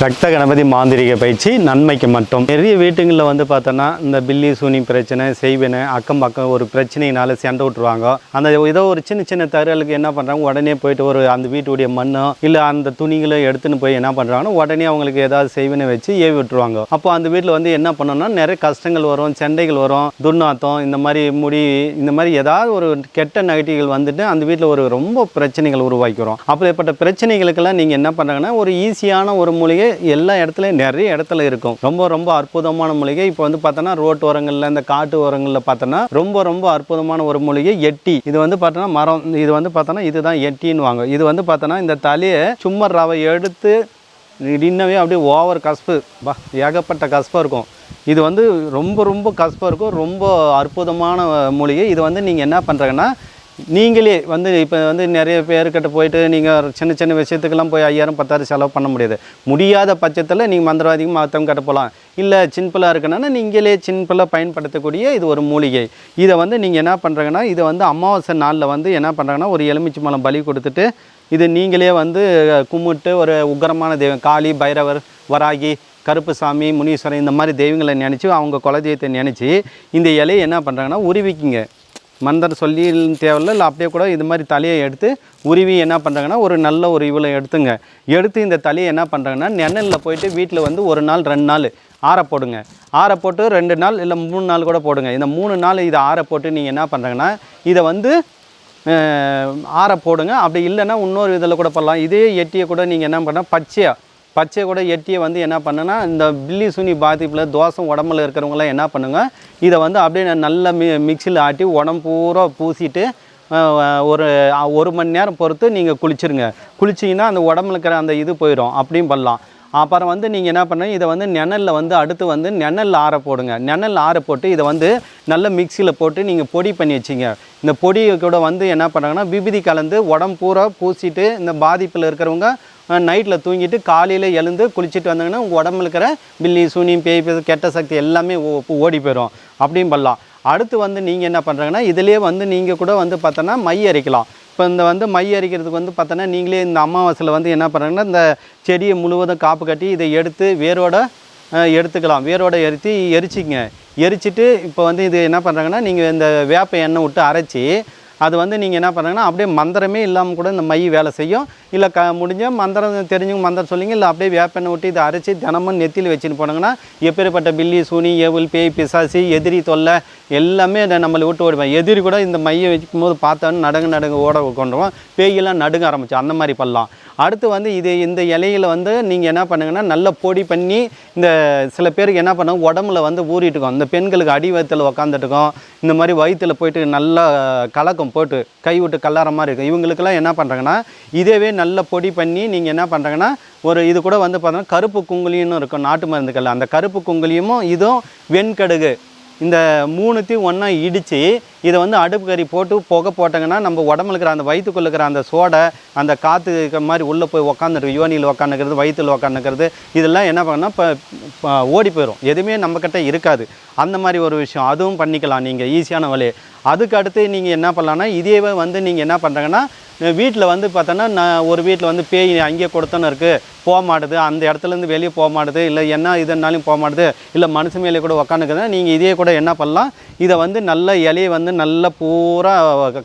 ரத்த கணபதி மாந்திரிக பயிற்சி நன்மைக்கு மட்டும். நிறைய வீட்டுங்களில் வந்து பார்த்தோன்னா இந்த பில்லி சூனி பிரச்சனை செய்வினை அக்கம் பக்கம் ஒரு பிரச்சனையினால சண்டை விட்டுருவாங்க. அந்த ஏதோ ஒரு சின்ன சின்ன தகவலுக்கு என்ன பண்ணுறாங்க உடனே போயிட்டு ஒரு அந்த வீட்டுடைய மண்ணோ இல்லை அந்த துணிகளை எடுத்துன்னு போய் என்ன பண்ணுறாங்கன்னா உடனே அவங்களுக்கு ஏதாவது செய்வினை வச்சு ஏவி விட்டுருவாங்க. அப்போ அந்த வீட்டில் வந்து என்ன பண்ணோம்னா நிறைய கஷ்டங்கள் வரும் சண்டைகள் வரும் துர்நாத்தம் இந்த மாதிரி முடி இந்த மாதிரி ஏதாவது ஒரு கெட்ட நெகட்டிவ்கள் வந்துட்டு அந்த வீட்டில் ஒரு ரொம்ப பிரச்சனைகள் உருவாக்கிறோம் அப்படிப்பட்ட பிரச்சனைகளுக்கெல்லாம் நீங்கள் என்ன பண்ணுறாங்கன்னா ஒரு ஈஸியான ஒரு மூலிகை எல்லா இடத்துலையும் நிறைய இடத்துல இருக்கும். ரொம்ப ரொம்ப அற்புதமான மூலிகை. இப்போ வந்து பார்த்தோன்னா ரோட்டு ஓரங்களில் இந்த காட்டு ஓரங்களில் பார்த்தோன்னா ரொம்ப ரொம்ப அற்புதமான ஒரு மூலிகை எட்டி. இது வந்து பார்த்தோன்னா மரம் இது வந்து பார்த்தோன்னா இதுதான் எட்டின்னு வாங்க. இது வந்து பார்த்தோன்னா இந்த தலையை சும்மா ரவை எடுத்து இன்னவே அப்படியே ஓவர் கஸ்பு பா ஏகப்பட்ட கஸ்பாக இருக்கும். இது வந்து ரொம்ப ரொம்ப கஸ்பாக இருக்கும். ரொம்ப அற்புதமான மூலிகை. இது வந்து நீங்கள் என்ன பண்ணுறாங்கன்னா நீங்களே வந்து இப்போ வந்து நிறைய பேர்கிட்ட போயிட்டு நீங்கள் சின்ன சின்ன விஷயத்துக்கெல்லாம் போய் ஐயாயிரம் பத்தாயிரம் செலவு பண்ண முடியாது. முடியாத பட்சத்தில் நீங்கள் மந்திரவாதிக்கு மற்றவங்க கட்ட போகலாம் இல்லை சின்பிளாக இருக்கணும்னா நீங்களே சின்பிளாக பயன்படுத்தக்கூடிய இது ஒரு மூலிகை. இதை வந்து நீங்கள் என்ன பண்ணுறாங்கன்னா இதை வந்து அமாவாசை நாளில் வந்து என்ன பண்ணுறாங்கன்னா ஒரு எலுமிச்சை மலம் பலி கொடுத்துட்டு இது நீங்களே வந்து கும்பிட்டு ஒரு உக்கிரமான தெய்வம் காளி பைரவர் வராகி கருப்புசாமி முனீஸ்வரன் இந்த மாதிரி தெய்வங்களை நினச்சி அவங்க குலதெய்வத்தை நினச்சி இந்த இலையை என்ன பண்ணுறாங்கன்னா உருவிக்கிங்க. மந்தர் சொல்லி தேவையில்ல இல்லை அப்படியே கூட இது மாதிரி தலையை எடுத்து உருவி என்ன பண்ணுறாங்கன்னா ஒரு நல்ல ஒரு இவ்வளோ எடுத்துங்க. எடுத்து இந்த தலையை என்ன பண்ணுறாங்கன்னா நிழலில் போயிட்டு வீட்டில் வந்து ஒரு நாள் ரெண்டு நாள் ஆற போடுங்க. ஆற போட்டு ரெண்டு நாள் இல்லை மூணு நாள் கூட போடுங்க. இந்த மூணு நாள் இதை ஆற போட்டு நீங்கள் என்ன பண்ணுறாங்கன்னா இதை வந்து ஆற போடுங்க. அப்படி இல்லைன்னா இன்னொரு இதில் கூட பண்ணலாம் இதே எட்டியை கூட நீங்கள் என்ன பண்ணால் பச்சையாக பச்சை கூட எட்டியை வந்து என்ன பண்ணுன்னா இந்த பில்லி சுனி பாதிப்பில் தோசம் உடம்புல இருக்கிறவங்களாம் என்ன பண்ணுங்க இதை வந்து அப்படியே நல்லா மி மிக்சியில் ஆட்டி உடம்பு பூரா பூசிட்டு ஒரு ஒரு மணி நேரம் பொறுத்து நீங்கள் குளிச்சிருங்க. குளிச்சிங்கன்னா அந்த உடம்புல இருக்கிற அந்த இது போயிடும் அப்படியும் பண்ணலாம். அப்புறம் வந்து நீங்கள் என்ன பண்ணுங்க இதை வந்து நெனலில் வந்து அடுத்து வந்து நெனலில் ஆற போடுங்க. நிழலில் ஆற போட்டு இதை வந்து நல்ல மிக்சியில் போட்டு நீங்கள் பொடி பண்ணி வச்சிங்க. இந்த பொடி கூட வந்து என்ன பண்ணுறாங்கன்னா விபதி கலந்து உடம்பு பூரா பூசிட்டு இந்த பாதிப்பில் இருக்கிறவங்க நைட்டில் தூங்கிட்டு காலையில் எழுந்து குளிச்சுட்டு வந்தாங்கன்னா உங்கள் உடம்புல இருக்கிற பில்லி சூனி பேய் கெட்ட சக்தி எல்லாமே ஓடி போயிடும் அப்படியும் பண்ணலாம். அடுத்து வந்து நீங்கள் என்ன பண்ணுறாங்கன்னா இதுலேயே வந்து நீங்கள் கூட வந்து பார்த்தோன்னா மை அரைக்கலாம். இப்போ இந்த வந்து மை அரிக்கிறதுக்கு வந்து பார்த்தோன்னா நீங்களே இந்த அமாவாசையில் வந்து என்ன பண்ணுறாங்கன்னா இந்த செடியை முழுவதும் காப்பு கட்டி இதை எடுத்து வேரோட எடுத்துக்கலாம். வேரோட எரித்து எரிச்சிங்க எரிச்சிட்டு இப்போ வந்து இது என்ன பண்ணுறாங்கன்னா நீங்கள் இந்த வேப்ப எண்ணெய் விட்டு அரைச்சி அது வந்து நீங்கள் என்ன பண்ணுறாங்கன்னா அப்படியே மந்திரமே இல்லாமல் கூட இந்த மை வேலை செய்யும். இல்லை க முடிஞ்சால் மந்திரம் தெரிஞ்சவங்க மந்திரம் சொல்லிங்க இல்லை அப்படியே வேப்பெண்ணை விட்டு இதை அரைச்சி தினமும் நெத்தியில் வச்சுன்னு போனாங்கன்னா எப்பேற்பட்ட பில்லி சூனி ஏவல் பேய் பிசாசி எதிரி தொல்லை எல்லாமே அதை நம்மளை விட்டு ஓடுவேன் எதிரி கூட இந்த மையை வைக்கும் போது பார்த்தோன்னு நடுங்க நடுங்க ஓட கொண்டுருவோம் பேயெல்லாம் நடுங்க ஆரம்பிச்சு அந்த மாதிரி பண்ணலாம். அடுத்து வந்து இது இந்த இலையில வந்து நீங்கள் என்ன பண்ணுங்கன்னா நல்ல பொடி பண்ணி இந்த சில பேருக்கு என்ன பண்ணுங்க உடம்புல வந்து ஊறிட்டு இருக்கும். இந்த பெண்களுக்கு அடி வயிற்றுல உக்காந்துட்டுருக்கோம் இந்த மாதிரி வயிற்றுல போயிட்டு நல்லா கலக்கம் போட்டு கை விட்டு கல்லாற மாதிரி இருக்கும். இவங்களுக்கெல்லாம் என்ன பண்ணுறாங்கன்னா இதேவே நல்ல பொடி பண்ணி நீங்கள் என்ன பண்ணுறாங்கன்னா ஒரு இது கூட வந்து பார்த்தோன்னா கருப்பு குங்குலின்னு இருக்கும் நாட்டு மருந்துகள் அந்த கருப்பு குங்குலியும் இதுவும் வெண்கடுகு. இந்த மூணுத்தையும் ஒன்றா இடித்து இதை வந்து அடுப்பு கறி போட்டு புகை போட்டாங்கன்னா நம்ம உடம்புல இருக்கிற அந்த வயிற்றுக்குள்ள இருக்கிற அந்த சோடை அந்த காற்று இருக்கிற மாதிரி உள்ளே போய் உக்காந்துருக்கு யோனியில் உக்காந்துக்கிறது வயிற்றில் உக்காந்துக்கிறது இதெல்லாம் என்ன பண்ணால் இப்போ ஓடி போயிடும் எதுவுமே நம்மக்கிட்ட இருக்காது. அந்த மாதிரி ஒரு விஷயம். அதுவும் பண்ணிக்கலாம். நீங்கள் ஈஸியான வழி அதுக்கு அடுத்து நீங்கள் என்ன பண்ணலான்னா இதேவே வந்து நீங்கள் என்ன பண்ணுறாங்கன்னா வீட்டில் வந்து பார்த்தோன்னா நான் ஒரு வீட்டில் வந்து பேய் அங்கேயே கொடுத்தோன்னு இருக்குது போக மாட்டுது. அந்த இடத்துலேருந்து வெளியே போக மாட்டுது. இல்லை என்ன இதுனாலும் போக மாட்டுது. இல்லை மனுஷன் மேலே கூட உக்காந்துக்குதுன்னா நீங்கள் இதே கூட என்ன பண்ணலாம்? இதை வந்து நல்ல இலையை வந்து நல்லா பூரா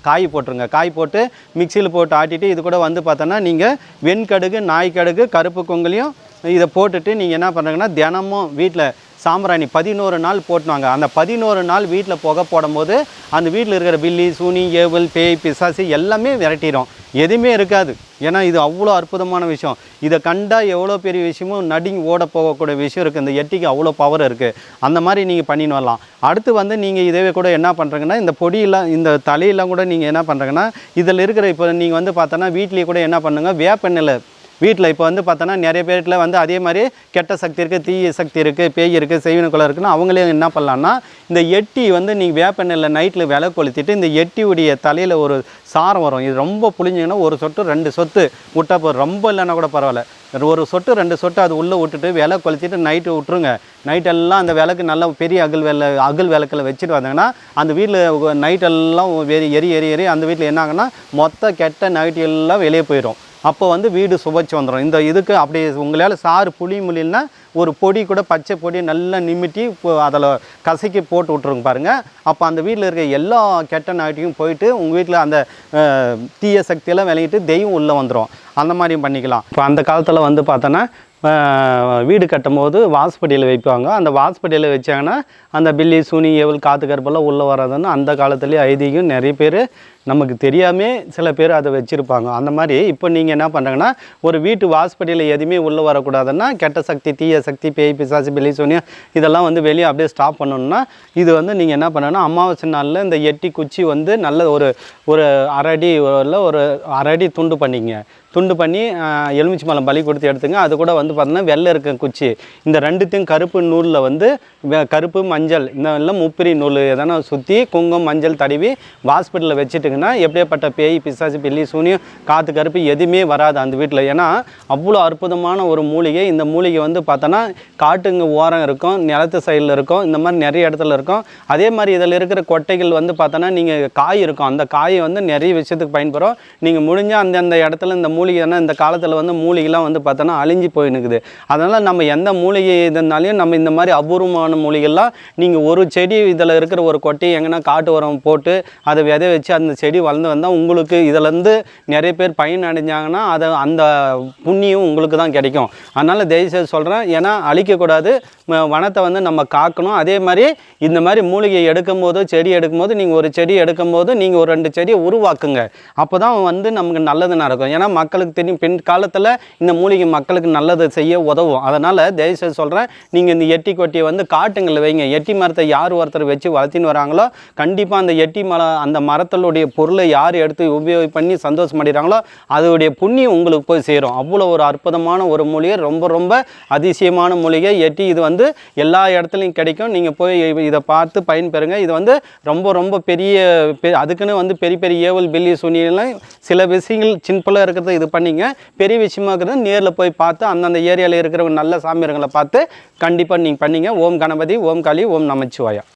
காய் போட்டுருங்க. காய் போட்டு மிக்சியில் போட்டு ஆட்டிட்டு இது கூட வந்து பார்த்தோன்னா நீங்கள் வெண்கடுகு நாய்க்கடுகு கருப்பு கொங்கலையும் இதை போட்டுட்டு நீங்கள் என்ன பண்ணுறீங்கன்னா தினமும் வீட்டில் சாம்பிராணி பதினோரு நாள் போட்டுவாங்க. அந்த பதினோரு நாள் வீட்டில் புகை போடும்போது அந்த வீட்டில் இருக்கிற பில்லி சூனி ஏவல் பேய் பிசாசு எல்லாமே விரட்டிடும் எதுவுமே இருக்காது. ஏன்னா இது அவ்வளோ அற்புதமான விஷயம். இதை கண்டால் எவ்வளோ பெரிய விஷயமும் நடுங்கி ஓட போகக்கூடிய விஷயம் இருக்குது இந்த எட்டிக்கு அவ்வளோ பவர் இருக்குது அந்த மாதிரி நீங்கள் பண்ணின்னு வரலாம். அடுத்து வந்து நீங்கள் இதே கூட என்ன பண்ணுறீங்கன்னா இந்த பொடியெல்லாம் இந்த தலையெல்லாம் கூட நீங்கள் என்ன பண்ணுறீங்கன்னா இதில் இருக்கிற இப்போ நீங்கள் வந்து பார்த்தோன்னா வீட்லேயே கூட என்ன பண்ணுங்க வேப்பெண்ணெயில் வீட்டில் இப்போ வந்து பார்த்தோன்னா நிறைய பேர்ல வந்து அதே மாதிரி கெட்ட சக்தி இருக்குது தீய சக்தி இருக்குது பேய் இருக்குது செய்வினக்குள்ள இருக்குன்னு அவங்களே என்ன பண்ணலான்னா இந்த எட்டி வந்து நீங்கள் வேப்பெண்ணில் நைட்டில் விலை கொளுத்திட்டு இந்த எட்டியுடைய தலையில் ஒரு சாரம் வரும். இது ரொம்ப புளிஞ்சிங்கன்னா ஒரு சொட்டு ரெண்டு சொத்து விட்டா போதும். ரொம்ப இல்லைன்னா கூட பரவாயில்ல. ஒரு சொட்டு ரெண்டு சொட்டு அது உள்ளே விட்டுட்டு விலை கொளுத்திட்டு நைட்டு விட்ருங்க நைட்டெல்லாம் அந்த விளக்கு நல்லா பெரிய அகல் வெள்ள அகல் விளக்கில் வச்சுட்டு வந்தாங்கன்னா அந்த வீட்டில் நைட்டெல்லாம் எரி எரி எரி எரி அந்த வீட்டில் என்ன ஆகுன்னா மொத்த கெட்ட நைட்டு எல்லாம் வெளியே போயிடும். அப்போ வந்து வீடு சுவைச்சு வந்துடும் இந்த இதுக்கு அப்படி உங்களால் சாறு புளி முலில்னா ஒரு பொடி கூட பச்சை பொடி நல்லா நிமிட்டி அதில் கசக்கி போட்டு விட்ருங்க பாருங்கள் அப்போ அந்த வீட்டில் இருக்க எல்லா கெட்ட நாட்டையும் போயிட்டு உங்கள் வீட்டில் அந்த தீய சக்தியெல்லாம் விளையிட்டு தெய்வம் உள்ளே வந்துடும் அந்த மாதிரியும் பண்ணிக்கலாம். இப்போ அந்த காலத்தில் வந்து பார்த்தோன்னா வீடு கட்டும்போது போது வைப்பாங்க. அந்த வாசப்படியில் வச்சாங்கன்னா அந்த பில்லி சுனி ஏவல் காத்து கருப்பெல்லாம் உள்ளே வராதுன்னு அந்த காலத்துலேயே ஐதீகம் நிறைய பேர் நமக்கு தெரியாமே சில பேர் அதை வச்சுருப்பாங்க. அந்த மாதிரி இப்போ நீங்கள் என்ன பண்ணுறாங்கன்னா ஒரு வீட்டு வாசப்படியில் எதுவுமே உள்ளே வரக்கூடாதுன்னா கெட்ட சக்தி தீய சக்தி பேய் பிசாசு பில்லி இதெல்லாம் வந்து வெளியே அப்படியே ஸ்டாப் பண்ணணும்னா இது வந்து நீங்கள் என்ன பண்ணணும்னா அமாவாசை நாளில் இந்த எட்டி குச்சி வந்து நல்ல ஒரு ஒரு அரடி இல்லை ஒரு அரடி துண்டு பண்ணிங்க. துண்டு பண்ணி எலுமிச்சி மலம் பலி கொடுத்து எடுத்துங்க. அது கூட வந்து பார்த்தீங்கன்னா வெள்ளை இருக்க குச்சி. இந்த ரெண்டுத்தையும் கருப்பு நூலில் வந்து வெ- கருப்பு மஞ்சள் இந்த எல்லாம் முப்பிரி நூல் எதனா சுற்றி குங்குமம் மஞ்சள் தடவி ஹாஸ்பிட்டலில் இருக்குன்னா எப்படியாப்பட்ட பேய் பிசாசு பில்லி சூனியம் காற்று கருப்பு எதுவுமே வராது அந்த வீட்டில் ஏன்னா அவ்வளோ அற்புதமான ஒரு மூலிகை. இந்த மூலிகை வந்து பார்த்தோன்னா காட்டுங்க ஓரம் இருக்கும் நிலத்து சைடில் இருக்கும் இந்த மாதிரி நிறைய இடத்துல இருக்கும். அதே மாதிரி இதில் இருக்கிற கொட்டைகள் வந்து பார்த்தோன்னா நீங்கள் காய் இருக்கும். அந்த காயை வந்து நிறைய விஷயத்துக்கு பயன்படும் நீங்கள் முடிஞ்சால் அந்தந்த இடத்துல இந்த மூலிகைனா இந்த காலத்தில் வந்து மூலிகைலாம் வந்து பார்த்தோன்னா அழிஞ்சு போயினுக்குது. அதனால் நம்ம எந்த மூலிகை இதனாலையும் நம்ம இந்த மாதிரி அபூர்வமான மூலிகைலாம் நீங்கள் ஒரு செடி இதில் இருக்கிற ஒரு கொட்டையை எங்கன்னா காட்டு உரம் போட்டு அதை விதை வச்சு அந்த செடி வளர்ந்து வந்தால் உங்களுக்கு இதிலேருந்து நிறைய பேர் பயன் அடைஞ்சாங்கன்னா அதை அந்த புண்ணியம் உங்களுக்கு தான் கிடைக்கும். அதனால் தயவுசெய்து சொல்கிறேன் ஏன்னா அழிக்கக்கூடாது வனத்தை வந்து நம்ம காக்கணும். அதே மாதிரி இந்த மாதிரி மூலிகை எடுக்கும்போது செடி எடுக்கும் போது நீங்கள் ஒரு செடி எடுக்கும் போது நீங்கள் ஒரு ரெண்டு செடியை உருவாக்குங்க. அப்போ தான் வந்து நமக்கு நல்லது நடக்கும் ஏன்னா மக்களுக்கு தெரியும் பின் காலத்தில் இந்த மூலிகை மக்களுக்கு நல்லது செய்ய உதவும். அதனால் தயவுசெய்து சொல்கிறேன் நீங்கள் இந்த எட்டி கொட்டியை வந்து காட்டுங்களில் வைங்க. எட்டி மரத்தை யார் ஒருத்தர் வச்சு வளர்த்தின்னு வராங்களோ கண்டிப்பாக அந்த எட்டி மரம் அந்த மரத்தலுடைய பொருளை யார் எடுத்து உபயோகம் பண்ணி சந்தோஷமடைகிறாங்களோ அதோடைய புண்ணியம் உங்களுக்கு போய் சேரும். அவ்வளோ ஒரு அற்புதமான ஒரு மூலிகை ரொம்ப ரொம்ப அதிசயமான மூலிகை. எட்டி இது வந்து எல்லா இடத்துலையும் கிடைக்கும். நீங்கள் போய் இதை பார்த்து பயன்பெறுங்க. இது வந்து ரொம்ப ரொம்ப பெரிய பெ- அதுக்குன்னு வந்து பெரிய பெரிய ஏவல் பில்லி சுனியெல்லாம் சில விஷயங்கள் சிம்பிளாக இருக்கிறத இது பண்ணிங்க. பெரிய விஷயமா இருக்கிறது நேரில் போய் பார்த்து அந்தந்த ஏரியாவில் இருக்கிறவங்க நல்ல சாமியாரங்களை பார்த்து கண்டிப்பாக நீங்கள் பண்ணிங்க. ஓம் கணபதி ஓம் காளி ஓம் நமச்சிவாயா